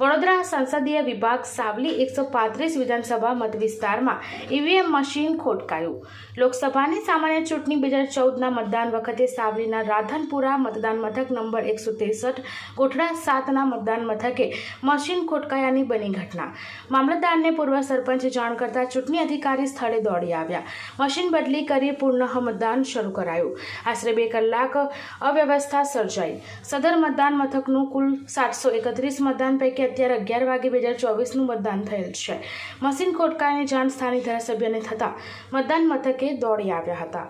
વડોદરા સંસદીય વિભાગ સાવલી એકસો પાંત્રીસ વિધાનસભા મત વિસ્તારમાં ઈવીએમ મશીન ખોટકાયું. લોકસભાની સામાન્ય ચૂંટણી બે હજાર ચૌદના મતદાન વખતે સાવલીના રાધનપુરા મતદાન મથક નંબર એકસો ત્રેસઠ કોઠડા સાતના મતદાન મથકે મશીન ખોટકાયાની બની ઘટના. મામલતદારને પૂર્વ સરપંચ જાણ કરતા ચૂંટણી અધિકારી સ્થળે દોડી આવ્યા. મશીન બદલી કરી પુનઃ મતદાન શરૂ કરાયું. આશરે બે કલાક અવ્યવસ્થા સર્જાઈ. સદર મતદાન મથકનું કુલ સાતસો એકત્રીસ મતદાન પૈકી અત્યારે અગિયાર વાગે બે હજાર ચોવીસનું મતદાન થયેલ છે. મશીન ખોટકાની જાણ સ્થાનિક ધારાસભ્યને થતાં મતદાન મથકે દોડી આવ્યા હતા.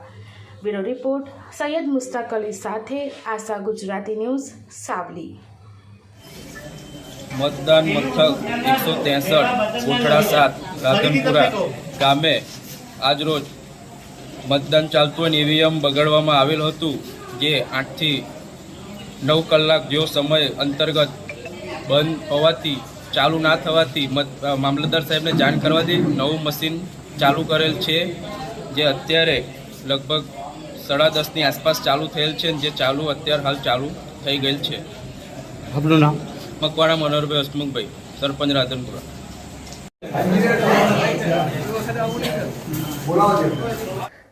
બ્યુરો રિપોર્ટ, સૈયદ મુસ્તાક અલી સાથે આશા ગુજરાતી ન્યૂઝ, સાવલી. મતદાન મથક એકસો ત્રેસઠ કોઠડા સાત, રાધનપુરા ગામે આજરોજ મતદાન ચાલતું હોય ઈવીએમ બગાડવામાં આવેલ હતું, જે આઠથી નવ કલાક જેવો સમય અંતર્ગત બંધ હોવાથી ચાલુ ના થવાથી મામલતદાર સાહેબને જાણ કરવાથી નવું મશીન ચાલુ કરેલ છે જે અત્યારે લગભગ સાડા દસની આસપાસ ચાલુ થયેલ છે જે ચાલુ અત્યારે હાલ ચાલુ થઈ ગયેલ છે. આપનું નામ? મકવાણા મનોહરભાઈ હસમુખભાઈ સરપંચ રાધનપુરા.